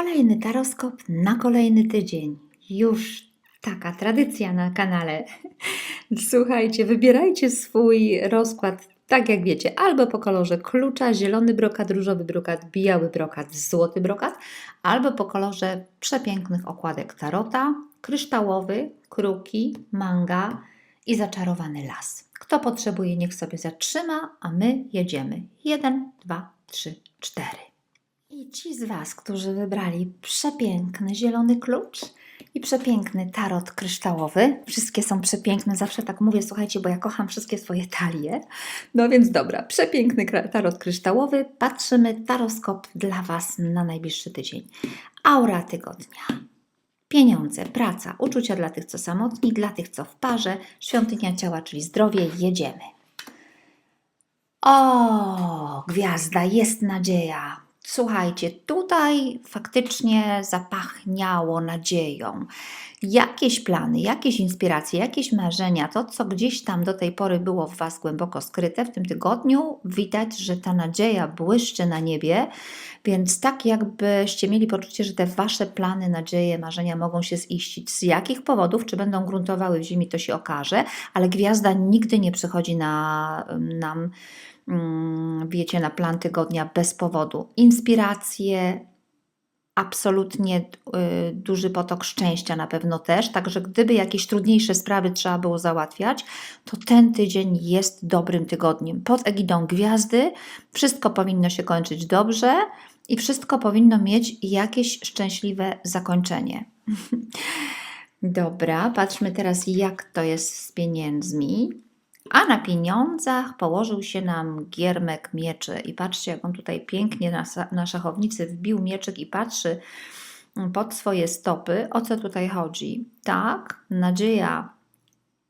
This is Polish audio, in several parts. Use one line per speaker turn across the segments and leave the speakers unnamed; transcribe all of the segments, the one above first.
Kolejny taroskop na kolejny tydzień. Już taka tradycja na kanale. Słuchajcie, wybierajcie swój rozkład tak jak wiecie, albo po kolorze klucza, zielony brokat, różowy brokat, biały brokat, złoty brokat, albo po kolorze przepięknych okładek tarota, kryształowy, kruki, manga i zaczarowany las. Kto potrzebuje, niech sobie zatrzyma, a my jedziemy. Jeden, dwa, trzy, cztery. I ci z Was, którzy wybrali przepiękny zielony klucz i przepiękny tarot kryształowy, wszystkie są przepiękne, zawsze tak mówię, słuchajcie, bo ja kocham wszystkie swoje talie. No więc dobra, przepiękny tarot kryształowy, patrzymy taroskop dla Was na najbliższy tydzień. Aura tygodnia. Pieniądze, praca, uczucia dla tych, co samotni, dla tych, co w parze, świątynia ciała, czyli zdrowie, jedziemy. O, gwiazda, jest nadzieja. Słuchajcie, tutaj faktycznie zapachniało nadzieją. Jakieś plany, jakieś inspiracje, jakieś marzenia, to co gdzieś tam do tej pory było w Was głęboko skryte, w tym tygodniu widać, że ta nadzieja błyszczy na niebie, więc tak jakbyście mieli poczucie, że te Wasze plany, nadzieje, marzenia mogą się ziścić. Z jakich powodów, czy będą gruntowały w ziemi, to się okaże, ale gwiazda nigdy nie przychodzi na nam wiecie, na plan tygodnia bez powodu. Inspiracje, absolutnie y, duży potok szczęścia na pewno też, także gdyby jakieś trudniejsze sprawy trzeba było załatwiać, to ten tydzień jest dobrym tygodniem. Pod egidą gwiazdy wszystko powinno się kończyć dobrze i wszystko powinno mieć jakieś szczęśliwe zakończenie. Dobra, patrzmy teraz, jak to jest z pieniędzmi. A na pieniądzach położył się nam giermek mieczy. I patrzcie, jak on tutaj pięknie na, na szachownicy wbił mieczyk i patrzy pod swoje stopy. O co tutaj chodzi? Tak, nadzieja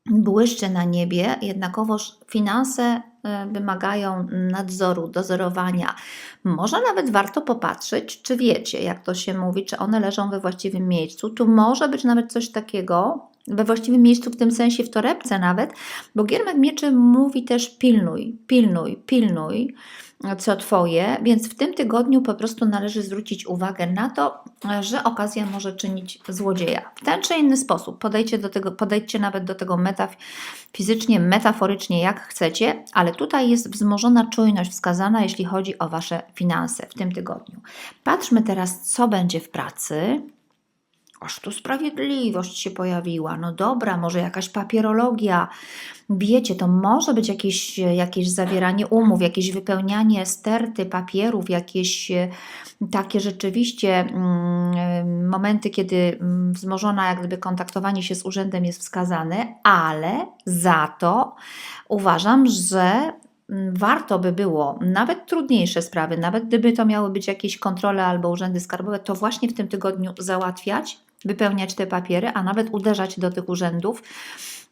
błyszczy na niebie, jednakowoż finanse e, wymagają nadzoru, dozorowania. Może nawet warto popatrzeć, czy wiecie, jak to się mówi, czy one leżą we właściwym miejscu. Tu może być nawet coś takiego, we właściwym miejscu, w tym sensie w torebce nawet, bo Giermek Mieczy mówi też pilnuj, pilnuj, pilnuj, co Twoje, więc w tym tygodniu po prostu należy zwrócić uwagę na to, że okazja może czynić złodzieja. W ten czy inny sposób podejdźcie, do tego, podejdźcie nawet do tego metafizycznie, metaforycznie, jak chcecie, ale tutaj jest wzmożona czujność wskazana, jeśli chodzi o Wasze finanse w tym tygodniu. Patrzmy teraz, co będzie w pracy. Aż tu sprawiedliwość się pojawiła. No dobra, może jakaś papierologia. Wiecie, to może być jakieś, jakieś zawieranie umów, jakieś wypełnianie sterty papierów, jakieś e, takie rzeczywiście mm, momenty, kiedy mm, wzmożona jak gdyby kontaktowanie się z urzędem jest wskazane, ale za to uważam, że mm, warto by było nawet trudniejsze sprawy, nawet gdyby to miały być jakieś kontrole albo urzędy skarbowe, to właśnie w tym tygodniu załatwiać, wypełniać te papiery, a nawet uderzać do tych urzędów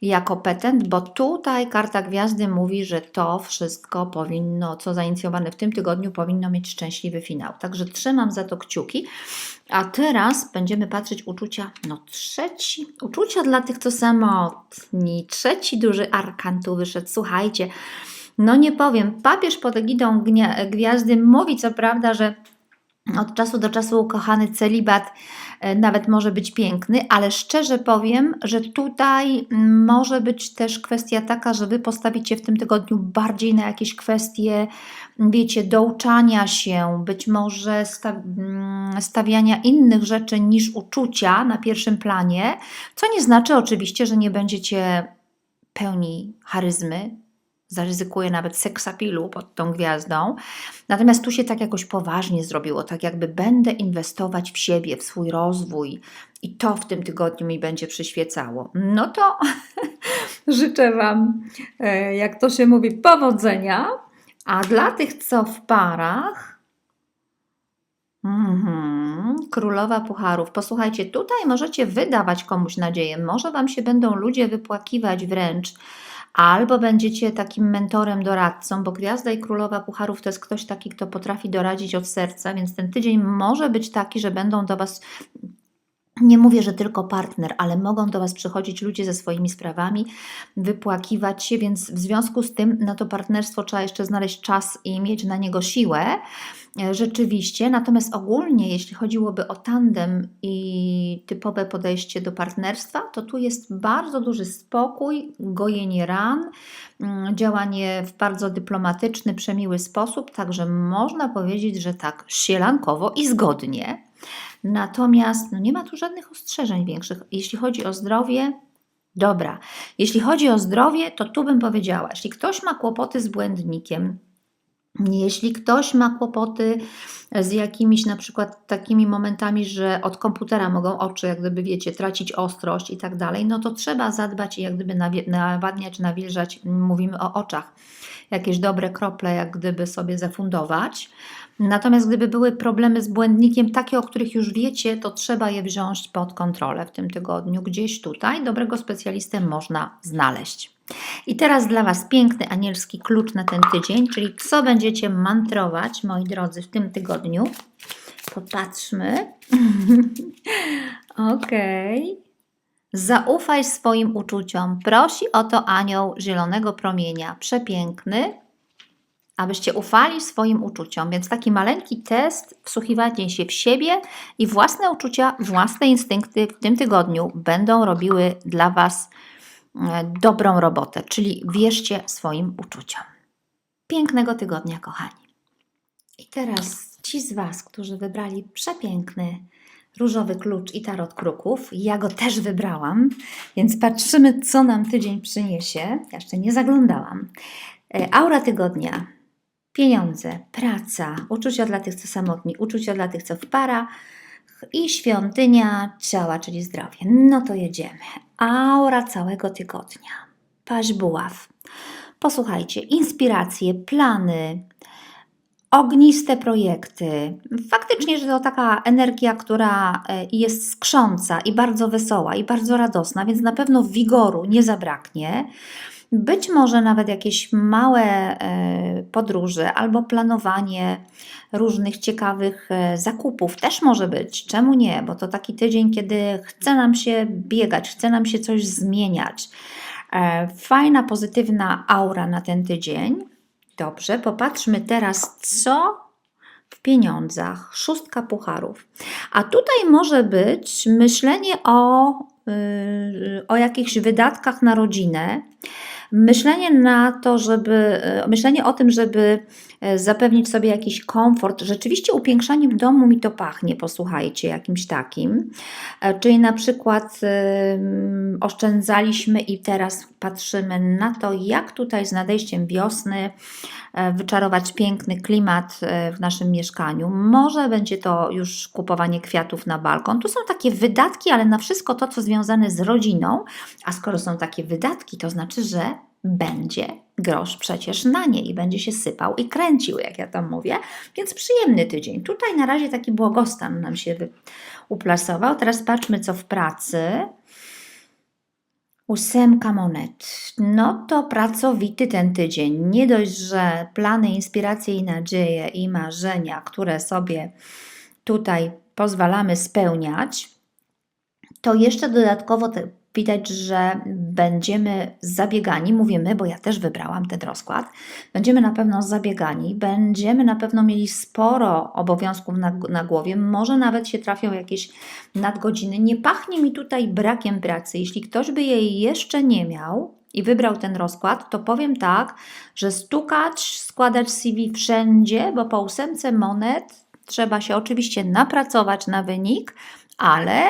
jako petent, bo tutaj karta gwiazdy mówi, że to wszystko powinno, co zainicjowane w tym tygodniu, powinno mieć szczęśliwy finał. Także trzymam za to kciuki. A teraz będziemy patrzeć uczucia, no trzeci, uczucia dla tych, co samotni. Trzeci duży arkan tu wyszedł. Słuchajcie, no nie powiem, papież pod egidą gwiazdy mówi co prawda, że od czasu do czasu ukochany celibat e, nawet może być piękny, ale szczerze powiem, że tutaj może być też kwestia taka, że Wy postawicie w tym tygodniu bardziej na jakieś kwestie, wiecie, douczania się, być może mm, stawiania innych rzeczy niż uczucia na pierwszym planie, co nie znaczy oczywiście, że nie będziecie pełni charyzmy, zaryzykuję nawet seksapilu pod tą gwiazdą. Natomiast tu się tak jakoś poważnie zrobiło, tak jakby będę inwestować w siebie, w swój rozwój i to w tym tygodniu mi będzie przyświecało. No to życzę Wam, e, jak to się mówi, powodzenia. A dla tych, co w parach, Mhm. Królowa Pucharów. Posłuchajcie, tutaj możecie wydawać komuś nadzieję. Może Wam się będą ludzie wypłakiwać wręcz, albo będziecie takim mentorem, doradcą, bo Gwiazda i Królowa Pucharów to jest ktoś taki, kto potrafi doradzić od serca, więc ten tydzień może być taki, że będą do Was Nie mówię, że tylko partner, ale mogą do Was przychodzić ludzie ze swoimi sprawami, wypłakiwać się, więc w związku z tym na to partnerstwo trzeba jeszcze znaleźć czas i mieć na niego siłę. E, Rzeczywiście, natomiast ogólnie, jeśli chodziłoby o tandem i typowe podejście do partnerstwa, to tu jest bardzo duży spokój, gojenie ran, mm, działanie w bardzo dyplomatyczny, przemiły sposób, także można powiedzieć, że tak sielankowo i zgodnie. Natomiast no nie ma tu żadnych ostrzeżeń większych. Jeśli chodzi o zdrowie, dobra. Jeśli chodzi o zdrowie, to tu bym powiedziała, jeśli ktoś ma kłopoty z błędnikiem, jeśli ktoś ma kłopoty z jakimiś na przykład takimi momentami, że od komputera mogą oczy, jak gdyby wiecie, tracić ostrość i tak dalej, no to trzeba zadbać i jak gdyby nawadniać, nawilżać, mówimy o oczach, jakieś dobre krople, jak gdyby sobie zafundować. Natomiast gdyby były problemy z błędnikiem, takie, o których już wiecie, to trzeba je wziąć pod kontrolę w tym tygodniu. Gdzieś tutaj dobrego specjalistę można znaleźć. I teraz dla Was piękny anielski klucz na ten tydzień, czyli co będziecie mantrować, moi drodzy, w tym tygodniu. Popatrzmy. Okej. Zaufaj swoim uczuciom. Prosi o to anioł zielonego promienia. Przepiękny abyście ufali swoim uczuciom. Więc taki maleńki test, wsłuchiwanie się w siebie i własne uczucia, własne instynkty w tym tygodniu będą robiły dla Was e, dobrą robotę, czyli wierzcie swoim uczuciom. Pięknego tygodnia, kochani. I teraz ci z Was, którzy wybrali przepiękny różowy klucz i tarot kruków, ja go też wybrałam, więc patrzymy, co nam tydzień przyniesie. Ja jeszcze nie zaglądałam. E, Aura tygodnia pieniądze, praca, uczucia dla tych, co samotni, uczucia dla tych, co w para i świątynia ciała, czyli zdrowie. No to jedziemy. Aura całego tygodnia. Paź buław. Posłuchajcie, inspiracje, plany, ogniste projekty. Faktycznie, że to taka energia, która e, jest skrząca i bardzo wesoła i bardzo radosna, więc na pewno wigoru nie zabraknie. Być może nawet jakieś małe e, podróże albo planowanie różnych ciekawych e, zakupów też może być. Czemu nie? Bo to taki tydzień, kiedy chce nam się biegać, chce nam się coś zmieniać. E, fajna, pozytywna aura na ten tydzień. Dobrze, popatrzmy teraz, co w pieniądzach. Szóstka pucharów. A tutaj może być myślenie o, yy, o jakichś wydatkach na rodzinę myślenie na to, żeby, e, myślenie o tym, żeby e, zapewnić sobie jakiś komfort. Rzeczywiście upiększaniem domu mi to pachnie, posłuchajcie, jakimś takim. E, czyli na przykład oszczędzaliśmy i teraz patrzymy na to, jak tutaj z nadejściem wiosny wyczarować piękny klimat w naszym mieszkaniu. Może będzie to już kupowanie kwiatów na balkon. Tu są takie wydatki, ale na wszystko to, co związane z rodziną. A skoro są takie wydatki, to znaczy, że będzie grosz przecież na nie i będzie się sypał i kręcił, jak ja tam mówię. Więc przyjemny tydzień. Tutaj na razie taki błogostan nam się uplasował. Teraz patrzmy, co w pracy. Ósemka monet. No to pracowity ten tydzień. Nie dość, że plany, inspiracje i nadzieje i marzenia, które sobie tutaj pozwalamy spełniać, to jeszcze dodatkowo te widać, że będziemy zabiegani, mówimy, bo ja też wybrałam ten rozkład, będziemy na pewno zabiegani, będziemy na pewno mieli sporo obowiązków na, na głowie, może nawet się trafią jakieś nadgodziny. Nie pachnie mi tutaj brakiem pracy. Jeśli ktoś by jej jeszcze nie miał, i wybrał ten rozkład, to powiem tak, że stukać, składać CV wszędzie, bo po ósemce monet trzeba się oczywiście napracować na wynik, ale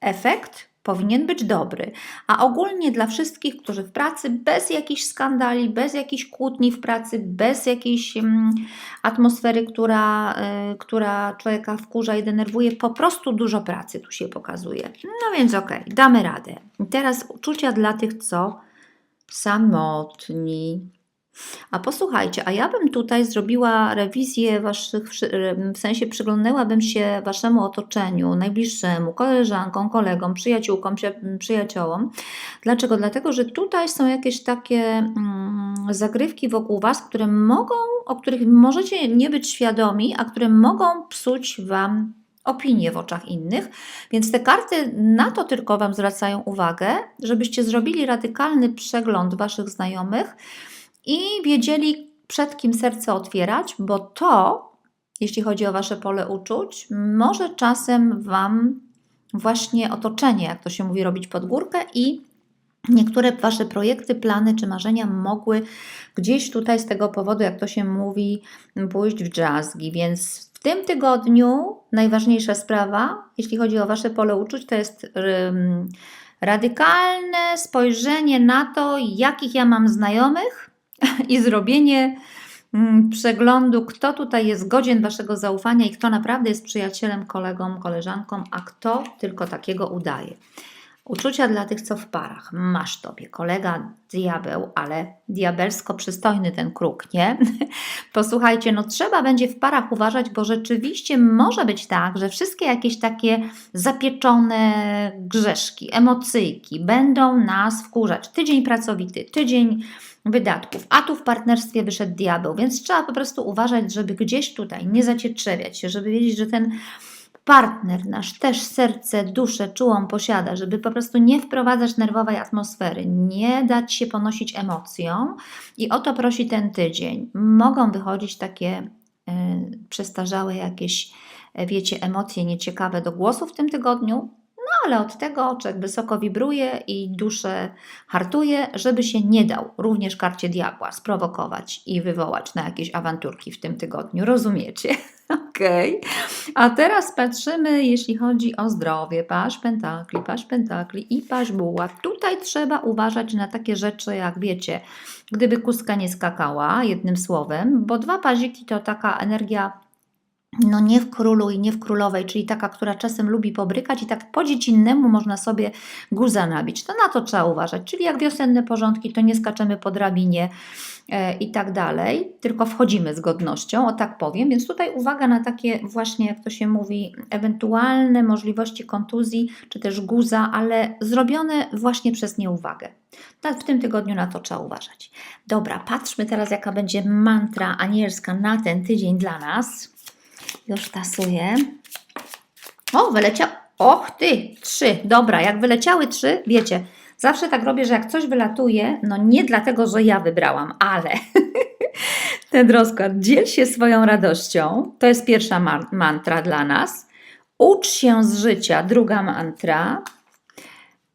efekt powinien być dobry. A ogólnie dla wszystkich, którzy w pracy bez jakichś skandali, bez jakichś kłótni w pracy, bez jakiejś mm, atmosfery, która, y, która człowieka wkurza i denerwuje, po prostu dużo pracy tu się pokazuje. No więc okej, okay, damy radę. teraz uczucia dla tych, co samotni. A posłuchajcie, a ja bym tutaj zrobiła rewizję waszych, w sensie przyglądnęłabym się waszemu otoczeniu, najbliższemu, koleżankom, kolegom, przyjaciółkom, przyjaciołom. Dlaczego? Dlatego, że tutaj są jakieś takie mm, zagrywki wokół was, które mogą, o których możecie nie być świadomi, a które mogą psuć wam opinię w oczach innych. Więc te karty na to tylko Wam zwracają uwagę, żebyście zrobili radykalny przegląd Waszych znajomych i wiedzieli, przed kim serce otwierać, bo to, jeśli chodzi o Wasze pole uczuć, może czasem Wam właśnie otoczenie, jak to się mówi, robić pod górkę i niektóre Wasze projekty, plany czy marzenia mogły gdzieś tutaj z tego powodu, jak to się mówi, pójść w jazzgi. Więc w tym tygodniu najważniejsza sprawa, jeśli chodzi o Wasze pole uczuć, to jest radykalne spojrzenie na to, jakich ja mam znajomych i zrobienie mm, przeglądu, kto tutaj jest godzien Waszego zaufania i kto naprawdę jest przyjacielem, kolegą, koleżanką, a kto tylko takiego udaje. Uczucia dla tych, co w parach. Masz tobie kolega diabeł, ale diabelsko przystojny ten kruk, nie? Posłuchajcie, no trzeba będzie w parach uważać, bo rzeczywiście może być tak, że wszystkie jakieś takie zapieczone grzeszki, emocyjki będą nas wkurzać. Tydzień pracowity, tydzień wydatków, a tu w partnerstwie wyszedł diabeł, więc trzeba po prostu uważać, żeby gdzieś tutaj nie zacietrzewiać się, żeby wiedzieć, że ten partner nasz też serce, duszę czułą posiada, żeby po prostu nie wprowadzać nerwowej atmosfery, nie dać się ponosić emocjom i o to prosi ten tydzień. Mogą wychodzić takie y, przestarzałe jakieś, e, wiecie, emocje nieciekawe do głosu w tym tygodniu, ale od tego oczek wysoko wibruje i duszę hartuje, żeby się nie dał również karcie diabła sprowokować i wywołać na jakieś awanturki w tym tygodniu. Rozumiecie? Okej. Okay. A teraz patrzymy, jeśli chodzi o zdrowie. Paść pentakli, paść pentakli i paść buław. Tutaj trzeba uważać na takie rzeczy, jak wiecie, gdyby kuska nie skakała, jednym słowem, bo dwa paziki to taka energia no nie w królu i nie w królowej, czyli taka, która czasem lubi pobrykać i tak po dziecinnemu można sobie guza nabić. To na to trzeba uważać. Czyli jak wiosenne porządki, to nie skaczemy po drabinie e, i tak dalej, tylko wchodzimy z godnością, o tak powiem. Więc tutaj uwaga na takie właśnie, jak to się mówi, ewentualne możliwości kontuzji, czy też guza, ale zrobione właśnie przez nieuwagę. W tym tygodniu na to trzeba uważać. Dobra, patrzmy teraz, jaka będzie mantra anielska na ten tydzień dla nas. Już tasuję. O, wyleciał. Och ty, trzy. Dobra, jak wyleciały trzy, wiecie, zawsze tak robię, że jak coś wylatuje, no nie dlatego, że ja wybrałam, ale ten rozkład, dziel się swoją radością. To jest pierwsza mantra dla nas. Ucz się z życia, druga mantra.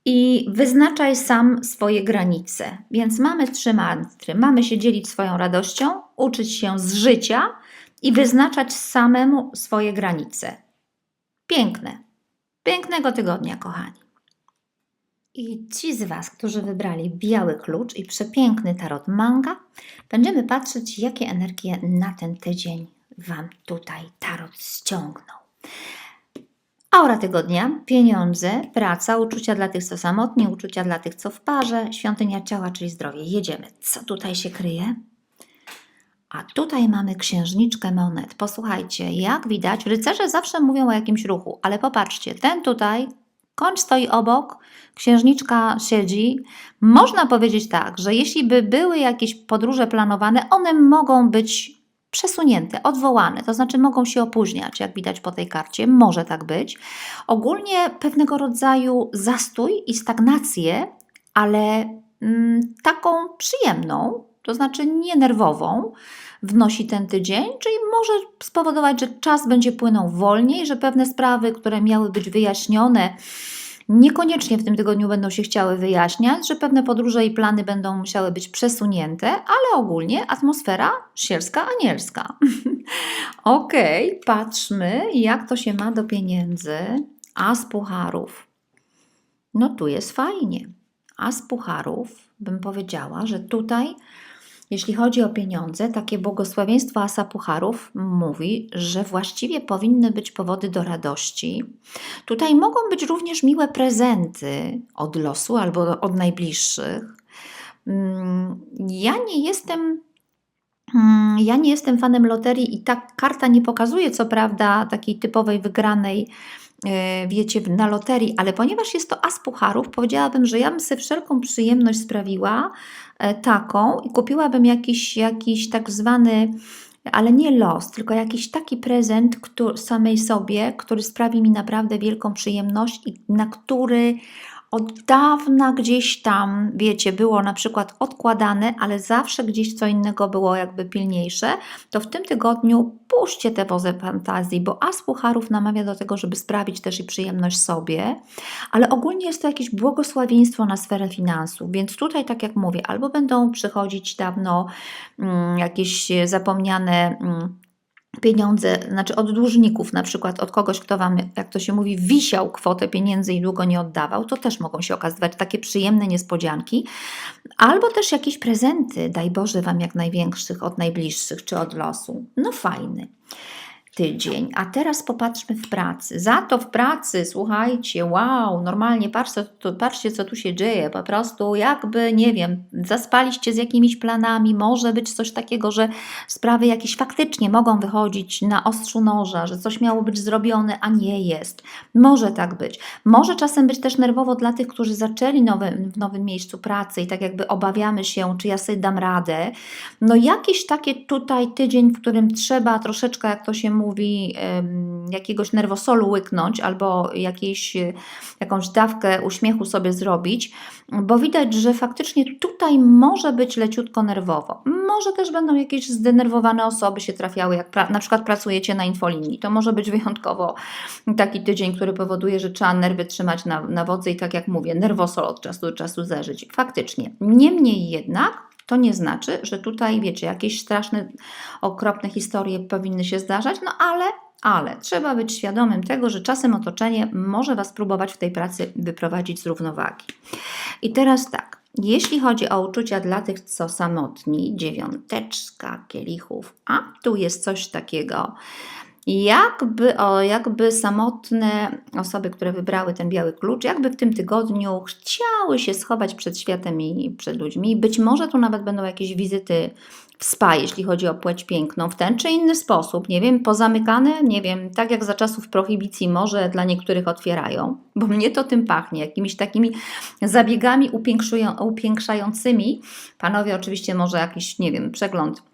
I wyznaczaj sam swoje granice. Więc mamy trzy mantry. Mamy się dzielić swoją radością, uczyć się z życia i wyznaczać samemu swoje granice. Piękne. Pięknego tygodnia, kochani. I ci z Was, którzy wybrali biały klucz i przepiękny tarot manga, będziemy patrzeć, jakie energie na ten tydzień Wam tutaj tarot ściągnął. Aura tygodnia, pieniądze, praca, uczucia dla tych, co samotni, uczucia dla tych, co w parze, świątynia ciała, czyli zdrowie. Jedziemy. Co tutaj się kryje? A tutaj mamy księżniczkę monet. Posłuchajcie, jak widać, rycerze zawsze mówią o jakimś ruchu, ale popatrzcie, ten tutaj, koń stoi obok, księżniczka siedzi. Można powiedzieć tak, że jeśli by były jakieś podróże planowane, one mogą być przesunięte, odwołane, to znaczy mogą się opóźniać, jak widać po tej karcie, może tak być. Ogólnie pewnego rodzaju zastój i stagnację, ale mm, taką przyjemną, to znaczy nie nerwową, wnosi ten tydzień, czyli może spowodować, że czas będzie płynął wolniej, że pewne sprawy, które miały być wyjaśnione, niekoniecznie w tym tygodniu będą się chciały wyjaśniać, że pewne podróże i plany będą musiały być przesunięte, ale ogólnie atmosfera sielska, anielska. ok, patrzmy, jak to się ma do pieniędzy. A z pucharów. No tu jest fajnie. A z pucharów bym powiedziała, że tutaj jeśli chodzi o pieniądze, takie błogosławieństwo Asa Pucharów mówi, że właściwie powinny być powody do radości. Tutaj mogą być również miłe prezenty od losu albo od najbliższych. Mm, ja nie jestem mm, ja nie jestem fanem loterii i ta karta nie pokazuje, co prawda, takiej typowej wygranej E, wiecie, na loterii, ale ponieważ jest to as pucharów, powiedziałabym, że ja bym sobie wszelką przyjemność sprawiła taką i kupiłabym jakiś, jakiś tak zwany ale nie los, tylko jakiś taki prezent który, samej sobie, który sprawi mi naprawdę wielką przyjemność i na który od dawna gdzieś tam, wiecie, było na przykład odkładane, ale zawsze gdzieś co innego było jakby pilniejsze, to w tym tygodniu puśćcie te wozy fantazji, bo As Pucharów namawia do tego, żeby sprawić też i przyjemność sobie, ale ogólnie jest to jakieś błogosławieństwo na sferę finansów, więc tutaj, tak jak mówię, albo będą przychodzić dawno mm, jakieś zapomniane... Mm, pieniądze, znaczy od dłużników, na przykład od kogoś, kto Wam, jak to się mówi, wisiał kwotę pieniędzy i długo nie oddawał, to też mogą się okazywać takie przyjemne niespodzianki, albo też jakieś prezenty, daj Boże Wam jak największych, od najbliższych czy od losu. No fajny tydzień. A teraz popatrzmy w pracy. Za to w pracy, słuchajcie, wow, normalnie patrzcie, to, patrzcie, co tu się dzieje. Po prostu jakby, nie wiem, zaspaliście z jakimiś planami, może być coś takiego, że sprawy jakieś faktycznie mogą wychodzić na ostrzu noża, że coś miało być zrobione, a nie jest. Może tak być. Może czasem być też nerwowo dla tych, którzy zaczęli nowe, w nowym miejscu pracy i tak jakby obawiamy się, czy ja sobie dam radę. No jakieś takie tutaj tydzień, w którym trzeba troszeczkę, jak to się mówi, jakiegoś nerwosolu łyknąć albo jakieś, jakąś dawkę uśmiechu sobie zrobić, bo widać, że faktycznie tutaj może być leciutko nerwowo. Może też będą jakieś zdenerwowane osoby się trafiały, jak pra na przykład pracujecie na infolinii. To może być wyjątkowo taki tydzień, który powoduje, że trzeba nerwy trzymać na, na wodzy i tak jak mówię, nerwosol od czasu do czasu zażyć. Faktycznie. Niemniej jednak to nie znaczy, że tutaj, wiecie, jakieś straszne, okropne historie powinny się zdarzać, no ale, ale trzeba być świadomym tego, że czasem otoczenie może Was próbować w tej pracy wyprowadzić z równowagi. I teraz tak. Jeśli chodzi o uczucia dla tych, co samotni, dziewiąteczka kielichów, a tu jest coś takiego, jakby, o, jakby samotne osoby, które wybrały ten biały klucz, jakby w tym tygodniu chciały się schować przed światem i przed ludźmi. Być może tu nawet będą jakieś wizyty w spa, jeśli chodzi o płeć piękną, w ten czy inny sposób, nie wiem, pozamykane, nie wiem, tak jak za czasów prohibicji może dla niektórych otwierają, bo mnie to tym pachnie, jakimiś takimi zabiegami upiększającymi. Panowie oczywiście może jakiś, nie wiem, przegląd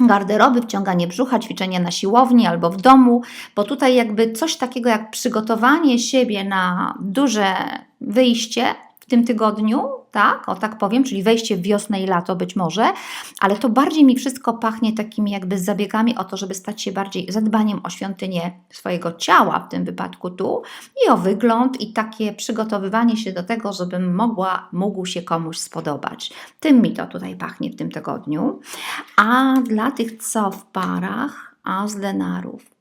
garderoby, wciąganie brzucha, ćwiczenie na siłowni albo w domu, bo tutaj jakby coś takiego jak przygotowanie siebie na duże wyjście tym tygodniu, tak, o tak powiem, czyli wejście w wiosnę i lato być może, ale to bardziej mi wszystko pachnie takimi jakby zabiegami o to, żeby stać się bardziej zadbaniem o świątynię swojego ciała, w tym wypadku tu, i o wygląd i takie przygotowywanie się do tego, żebym mogła, mógł się komuś spodobać. Tym mi to tutaj pachnie w tym tygodniu. A dla tych, co w parach, a z denarów,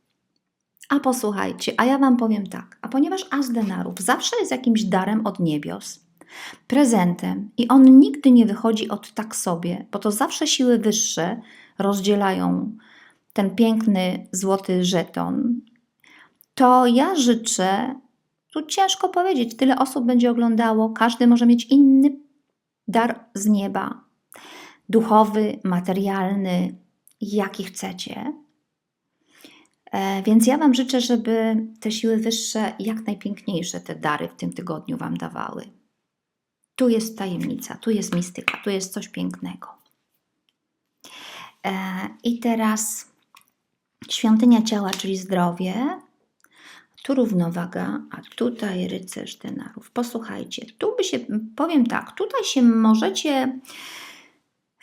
a posłuchajcie, a ja Wam powiem tak, a ponieważ as denarów zawsze jest jakimś darem od niebios, prezentem i on nigdy nie wychodzi od tak sobie, bo to zawsze siły wyższe rozdzielają ten piękny złoty żeton, to ja życzę, tu ciężko powiedzieć, tyle osób będzie oglądało, każdy może mieć inny dar z nieba, duchowy, materialny, jaki chcecie. E, więc ja Wam życzę, żeby te siły wyższe jak najpiękniejsze te dary w tym tygodniu Wam dawały. Tu jest tajemnica, tu jest mistyka, tu jest coś pięknego. E, I teraz świątynia ciała, czyli zdrowie, tu równowaga, a tutaj rycerz denarów. Posłuchajcie, tu by się, powiem tak, tutaj się możecie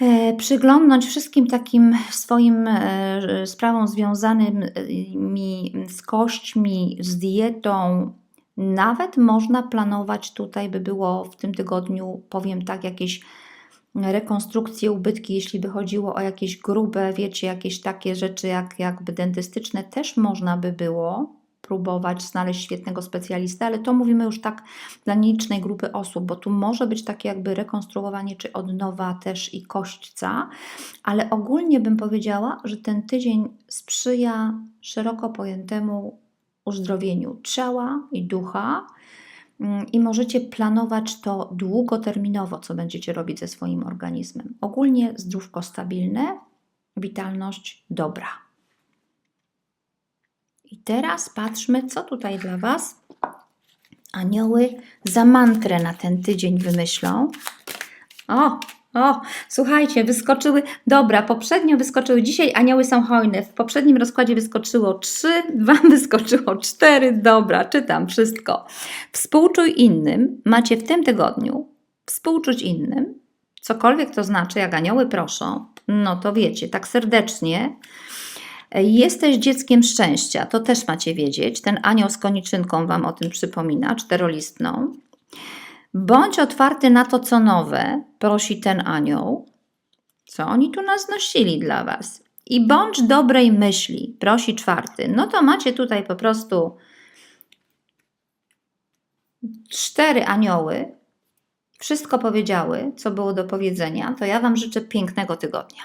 e, przyglądnąć wszystkim takim swoim e, sprawom związanymi z kośćmi, z dietą, nawet można planować tutaj, by było w tym tygodniu, powiem tak, jakieś rekonstrukcje, ubytki, jeśli by chodziło o jakieś grube, wiecie, jakieś takie rzeczy jak jakby dentystyczne, też można by było próbować znaleźć świetnego specjalistę, ale to mówimy już tak dla nielicznej grupy osób, bo tu może być takie jakby rekonstruowanie czy odnowa też i kośćca, ale ogólnie bym powiedziała, że ten tydzień sprzyja szeroko pojętemu uzdrowieniu ciała i ducha. Mm, I możecie planować to długoterminowo, co będziecie robić ze swoim organizmem. Ogólnie zdrówko stabilne, witalność dobra. I teraz patrzmy, co tutaj dla Was anioły za mantrę na ten tydzień wymyślą. O, O, słuchajcie, wyskoczyły. Dobra, poprzednio wyskoczyły. Dzisiaj anioły są hojne. W poprzednim rozkładzie wyskoczyło trzy, wam wyskoczyło cztery. Dobra, czytam wszystko. Współczuj innym. Macie w tym tygodniu współczuć innym. Cokolwiek to znaczy, jak anioły proszą, no to wiecie, tak serdecznie. Jesteś dzieckiem szczęścia, to też macie wiedzieć. Ten anioł z koniczynką wam o tym przypomina, czterolistną. Bądź otwarty na to, co nowe, prosi ten anioł. Co oni tu nas nosili dla Was? I bądź dobrej myśli, prosi czwarty. No to macie tutaj po prostu cztery anioły. Wszystko powiedziały, co było do powiedzenia. To ja Wam życzę pięknego tygodnia.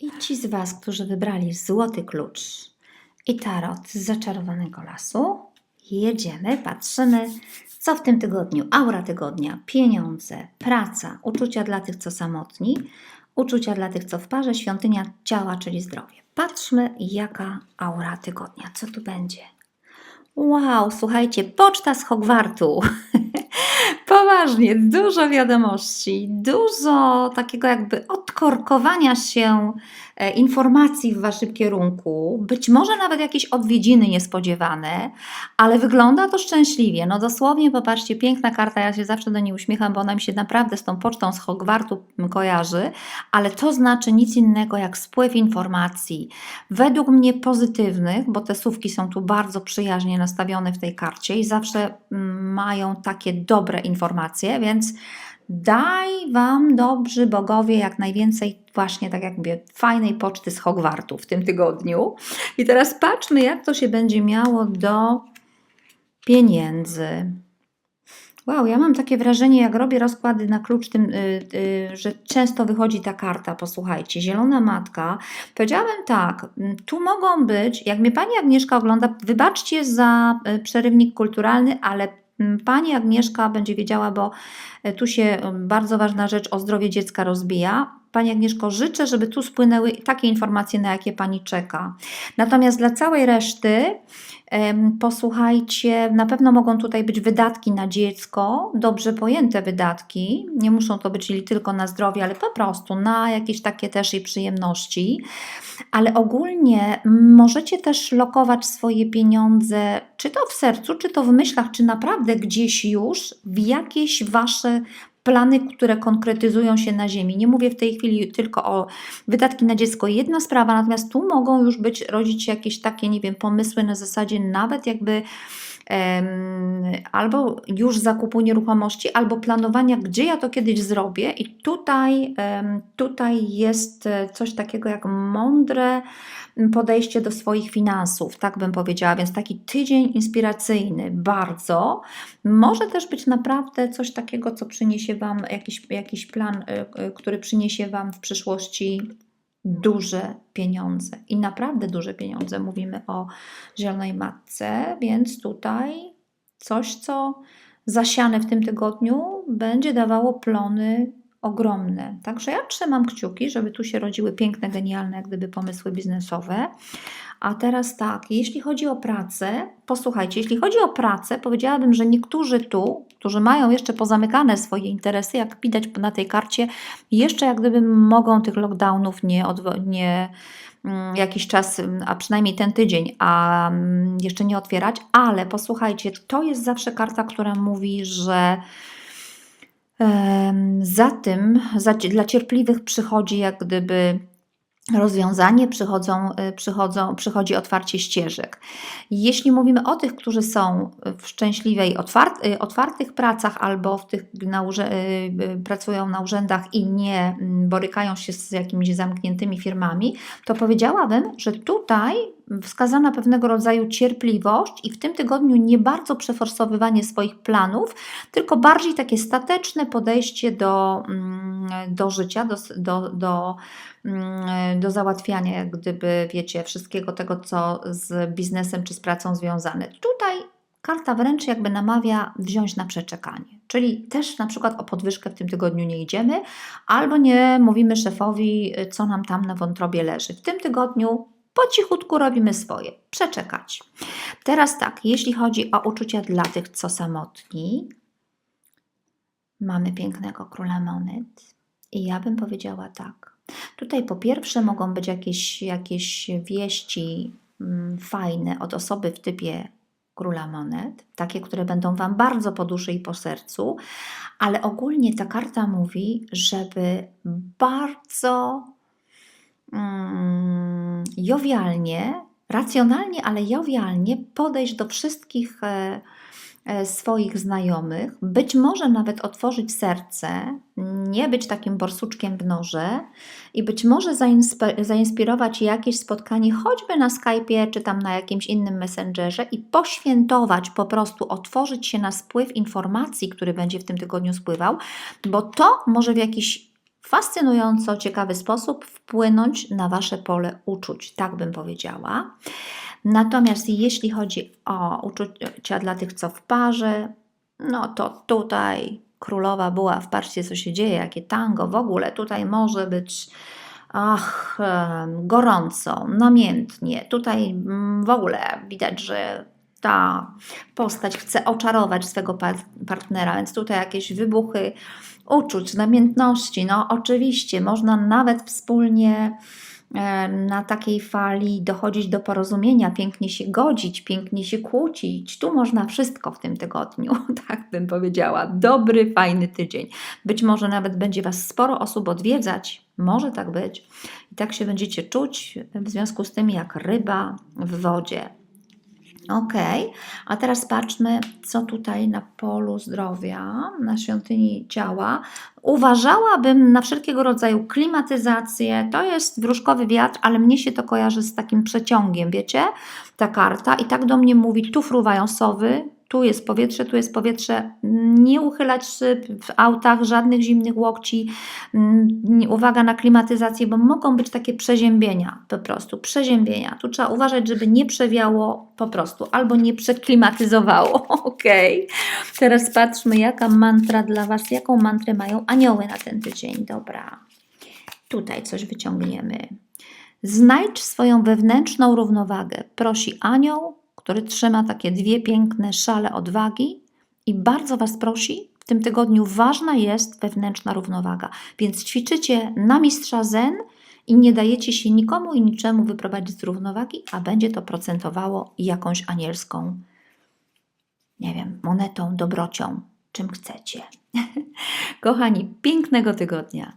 I ci z Was, którzy wybrali złoty klucz i tarot z zaczarowanego lasu, jedziemy, patrzymy, co w tym tygodniu? Aura tygodnia, pieniądze, praca, uczucia dla tych, co samotni, uczucia dla tych, co w parze, świątynia ciała, czyli zdrowie. Patrzmy, jaka aura tygodnia, co tu będzie. Wow, słuchajcie, poczta z Hogwartu. Poważnie, dużo wiadomości, dużo takiego jakby odkorkowania się e, informacji w Waszym kierunku, być może nawet jakieś odwiedziny niespodziewane, ale wygląda to szczęśliwie. No dosłownie, popatrzcie, piękna karta, ja się zawsze do niej uśmiecham, bo ona mi się naprawdę z tą pocztą z Hogwartu kojarzy, ale to znaczy nic innego jak spływ informacji, według mnie pozytywnych, bo te słówki są tu bardzo przyjaźnie nastawione w tej karcie i zawsze mm, mają takie dobre informacje, więc daj Wam dobrzy bogowie jak najwięcej właśnie tak jakby fajnej poczty z Hogwartu w tym tygodniu. I teraz patrzmy, jak to się będzie miało do pieniędzy. Wow, ja mam takie wrażenie, jak robię rozkłady na klucz, tym, y, y, że często wychodzi ta karta, posłuchajcie, zielona matka. Powiedziałabym tak, tu mogą być, jak mnie pani Agnieszka ogląda, wybaczcie za y, przerywnik kulturalny, ale pani Agnieszka będzie wiedziała, bo y, tu się y, bardzo ważna rzecz o zdrowie dziecka rozbija. Pani Agnieszko, życzę, żeby tu spłynęły takie informacje, na jakie Pani czeka. Natomiast dla całej reszty, posłuchajcie, na pewno mogą tutaj być wydatki na dziecko, dobrze pojęte wydatki. Nie muszą to być tylko na zdrowie, ale po prostu na jakieś takie też i przyjemności. Ale ogólnie możecie też lokować swoje pieniądze, czy to w sercu, czy to w myślach, czy naprawdę gdzieś już w jakieś Wasze plany, które konkretyzują się na ziemi. Nie mówię w tej chwili tylko o wydatki na dziecko, jedna sprawa, natomiast tu mogą już być, rodzić się jakieś takie, nie wiem, pomysły na zasadzie nawet jakby albo już zakupu nieruchomości, albo planowania, gdzie ja to kiedyś zrobię i tutaj, tutaj jest e, coś takiego jak mądre podejście do swoich finansów, tak bym powiedziała, więc taki tydzień inspiracyjny bardzo. Może też być naprawdę coś takiego, co przyniesie Wam jakiś, jakiś plan, y, y, który przyniesie Wam w przyszłości duże pieniądze i naprawdę duże pieniądze. Mówimy o zielonej matce, więc tutaj coś, co zasiane w tym tygodniu będzie dawało plony ogromne. Także ja trzymam kciuki, żeby tu się rodziły piękne, genialne, jak gdyby pomysły biznesowe. A teraz tak, jeśli chodzi o pracę, posłuchajcie, jeśli chodzi o pracę, powiedziałabym, że niektórzy tu, którzy mają jeszcze pozamykane swoje interesy, jak widać na tej karcie, jeszcze jak gdyby mogą tych lockdownów nie, nie mm, jakiś czas, a przynajmniej ten tydzień, a mm, jeszcze nie otwierać, ale posłuchajcie, to jest zawsze karta, która mówi, że Za tym, za, dla cierpliwych przychodzi jak gdyby rozwiązanie, przychodzą, y, przychodzą, przychodzi otwarcie ścieżek. Jeśli mówimy o tych, którzy są w szczęśliwej, y, otwartych pracach albo w tych na y, pracują na urzędach i nie mm, borykają się z jakimiś zamkniętymi firmami, to powiedziałabym, że tutaj wskazana pewnego rodzaju cierpliwość i w tym tygodniu nie bardzo przeforsowywanie swoich planów, tylko bardziej takie stateczne podejście do, mm, do życia, do, do, do, mm, do załatwiania, jak gdyby, wiecie, wszystkiego tego, co z biznesem czy z pracą związane. Tutaj karta wręcz jakby namawia wziąć na przeczekanie. Czyli też na przykład o podwyżkę w tym tygodniu nie idziemy, albo nie mówimy szefowi, co nam tam na wątrobie leży. W tym tygodniu po cichutku robimy swoje, przeczekać. Teraz tak, jeśli chodzi o uczucia dla tych, co samotni, mamy pięknego króla monet I ja bym powiedziała tak. Tutaj po pierwsze mogą być jakieś, jakieś wieści mm, fajne od osoby w typie króla monet, takie, które będą Wam bardzo po duszy i po sercu, ale ogólnie ta karta mówi, żeby bardzo mm, jowialnie, racjonalnie, ale jowialnie podejść do wszystkich e, e, swoich znajomych, być może nawet otworzyć serce, nie być takim borsuczkiem w noże i być może zainspi- zainspirować jakieś spotkanie, choćby na Skype'ie czy tam na jakimś innym messengerze i poświętować, po prostu otworzyć się na spływ informacji, który będzie w tym tygodniu spływał, bo to może w jakiś fascynująco ciekawy sposób wpłynąć na Wasze pole uczuć, tak bym powiedziała. Natomiast jeśli chodzi o uczucia dla tych, co w parze, no to tutaj królowa była, patrzcie co się dzieje, jakie tango, w ogóle tutaj może być ach, gorąco, namiętnie. Tutaj mm, w ogóle widać, że ta postać chce oczarować swego par- partnera, więc tutaj jakieś wybuchy uczuć, namiętności. No, oczywiście, można nawet wspólnie e, na takiej fali dochodzić do porozumienia, pięknie się godzić, pięknie się kłócić. Tu można wszystko w tym tygodniu, tak bym powiedziała. Dobry, fajny tydzień. Być może nawet będzie Was sporo osób odwiedzać, może tak być. I tak się będziecie czuć w związku z tym jak ryba w wodzie. Ok, a teraz patrzmy, co tutaj na polu zdrowia, na świątyni ciała. Uważałabym na wszelkiego rodzaju klimatyzację. To jest wróżkowy wiatr, ale mnie się to kojarzy z takim przeciągiem, wiecie? Ta karta i tak do mnie mówi, tu fruwają sowy, tu jest powietrze, tu jest powietrze. Nie uchylać szyb w autach, żadnych zimnych łokci. Mm, Uwaga na klimatyzację, bo mogą być takie przeziębienia, po prostu przeziębienia. Tu trzeba uważać, żeby nie przewiało po prostu, albo nie przeklimatyzowało. Ok. Teraz patrzmy, jaka mantra dla Was, jaką mantrę mają anioły na ten tydzień. Dobra. Tutaj coś wyciągniemy. Znajdź swoją wewnętrzną równowagę. Prosi anioł, który trzyma takie dwie piękne szale odwagi i bardzo Was prosi, w tym tygodniu ważna jest wewnętrzna równowaga. Więc ćwiczycie na mistrza zen i nie dajecie się nikomu i niczemu wyprowadzić z równowagi, a będzie to procentowało jakąś anielską, nie wiem, monetą, dobrocią, czym chcecie. Kochani, pięknego tygodnia.